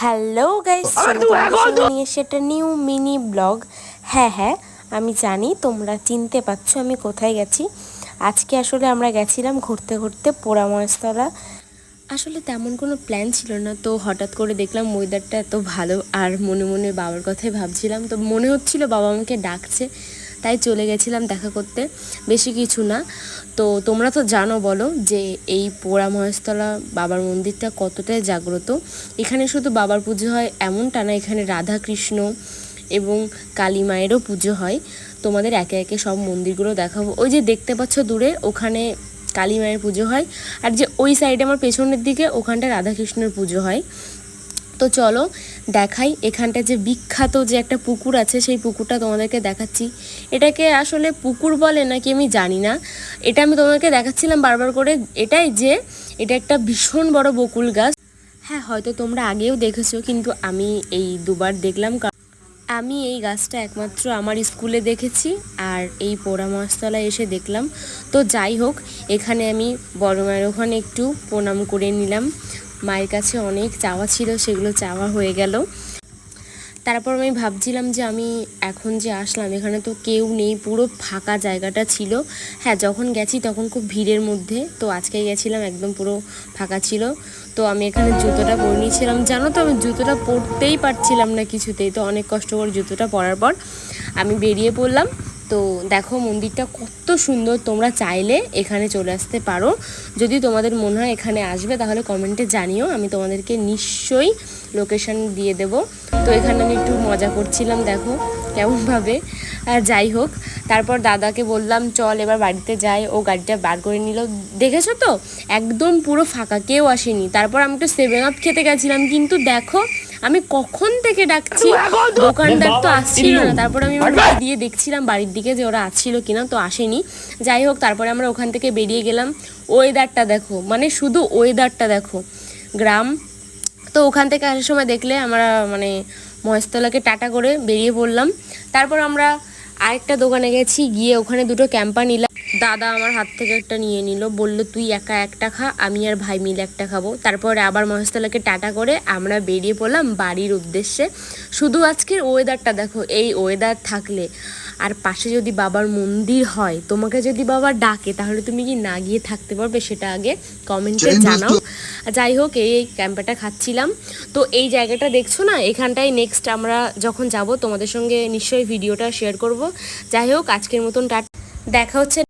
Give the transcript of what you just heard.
Hello guys নিয়ে সেটা new mini blog হ্যাঁ হ্যাঁ আমি জানি তোমরা চিনতে পারছ আমি কোথায় গেছি। আজকে আসলে আমরা গেছিলাম ঘুরতে ঘুরতে পোড়াময়স্তলা আসলে তেমন কোনো প্ল্যান ছিল না তো হঠাৎ করে দেখলাম ওয়েদারটা এত ভালো আর মনে মনে বাবার কথাই ভাবছিলাম। তো মনে হচ্ছিল বাবা আমাকে ডাকছে তাই চলে গেছিলাম দেখা করতে। বেশি কিছু না। তো তোমরা তো জানো বলো যে এই পোড়া মহেশতলা বাবার মন্দিরটা কতটাই জাগ্রত। এখানে শুধু বাবার পুজো হয় এমনটা না, এখানে রাধা কৃষ্ণ এবং কালী মায়েরও পুজো হয়। তোমাদের একে একে সব মন্দিরগুলো দেখাবো। ওই যে দেখতে পাচ্ছ দূরে, ওখানে কালী মায়ের পুজো হয়। আর যে ওই সাইডে আমার পেছনের দিকে ওখানটা রাধাকৃষ্ণের পুজো হয়। তো চলো দেখাই এখানটা যে বিখ্যাত যে একটা পুকুর আছে, সেই পুকুরটা তোমাদেরকে দেখাচ্ছি। এটাকে আসলে পুকুর বলে নাকি আমি জানি না। এটা আমি তোমাদেরকে দেখাচ্ছিলাম বারবার করে। এটাই যে, এটা একটা ভীষণ বড় বকুল গাছ। হ্যাঁ হয়তো তোমরা আগেও দেখেছ, কিন্তু আমি এই দুবার দেখলাম আমি এই গাছটা একমাত্র আমার স্কুলে দেখেছি আর এই পোড়া মাছতলায় এসে দেখলাম। তো যাই হোক, এখানে আমি বড় মায়ের ওখানে একটু প্রণাম করে নিলাম। মায়ের কাছে অনেক চাওয়া ছিল, সেগুলো চাওয়া হয়ে গেল। তারপর আমি ভাবছিলাম যে আমি এখন যে আসলাম, এখানে তো কেউ নেই, পুরো ফাঁকা জায়গাটা ছিল। হ্যাঁ যখন গেছি তখন খুব ভিড়ের মধ্যে, তো আজকে গেছিলাম, একদম পুরো ফাঁকা ছিল। তো আমি এখানে জুতোটা পরে নিয়েছিলাম। জানো তো, আমি জুতোটা পরতেই পারছিলাম না কিছুতেই, তো অনেক কষ্ট করে জুতোটা পরার পর আমি বেরিয়ে পড়লাম। তো দেখো মন্দিরটা কত সুন্দর, তোমরা চাইলে এখানে চলে আসতে পারো। যদি তোমাদের মনে হয় এখানে আসবে, তাহলে কমেন্টে জানিও, আমি তোমাদেরকে নিশ্চয়ই লোকেশন দিয়ে দেব। তো এখানে আমি একটু মজা করছিলাম, দেখো কেমনভাবে। আর যাই হোক, তারপর দাদাকে বললাম, চল এবার বাড়িতে যাই। ও গাড়িটা বার করে নিল। দেখেছ তো? একদম পুরো ফাঁকা, কেউ আসেনি। তারপর আমি একটু সেভেন আপ খেতে গেছিলাম, কিন্তু দেখো আমি কখন থেকে ডাকছি? দোকানদার তো আসছিল না। তারপর আমি আমার দিয়ে দেখছিলাম বাড়ির দিকে যে ওরা আসছিল কিনা তো আসেনি। যাই হোক তারপরে আমরা ওখান থেকে বেরিয়ে গেলাম। ওয়েদারটা দেখো মানে শুধু ওয়েদারটা দেখো। গ্রাম। তো ওখান থেকে আসার সময় দেখলে আমরা মানে মহেশতলাকে টাটা করে বেরিয়ে পড়লাম। তারপর আমরা আরেকটা দোকানে গেছি গিয়ে ওখানে দুটো ক্যাম্পা নিলাম। দাদা আমার হাত থেকে একটা নিয়ে নিল বলল তুই একা একটা খা আমি আর ভাই মিলে একটা খাব। তারপরে আবার মহেশতলাকে টাটা করে আমরা বেরিয়ে পড়লাম বাড়ির উদ্দেশ্যে। শুধু আজকের ওয়েদারটা দেখো এই ওয়েদার থাকলে। আর পাশে যদি বাবার মন্দির হয় তোমাকে যদি বাবা ডাকে তাহলে তুমি কি না গিয়ে থাকতে পারবে সেটা আগে কমেন্টে জানাও। যাই হোক এই এই ক্যাম্পাটা খাচ্ছিলাম। তো এই জায়গাটা দেখছ না? এখানটায় নেক্সট আমরা যখন যাব তোমাদের সঙ্গে নিশ্চয়ই ভিডিওটা শেয়ার করব। যাই হোক আজকের মতন টাট দেখা হচ্ছে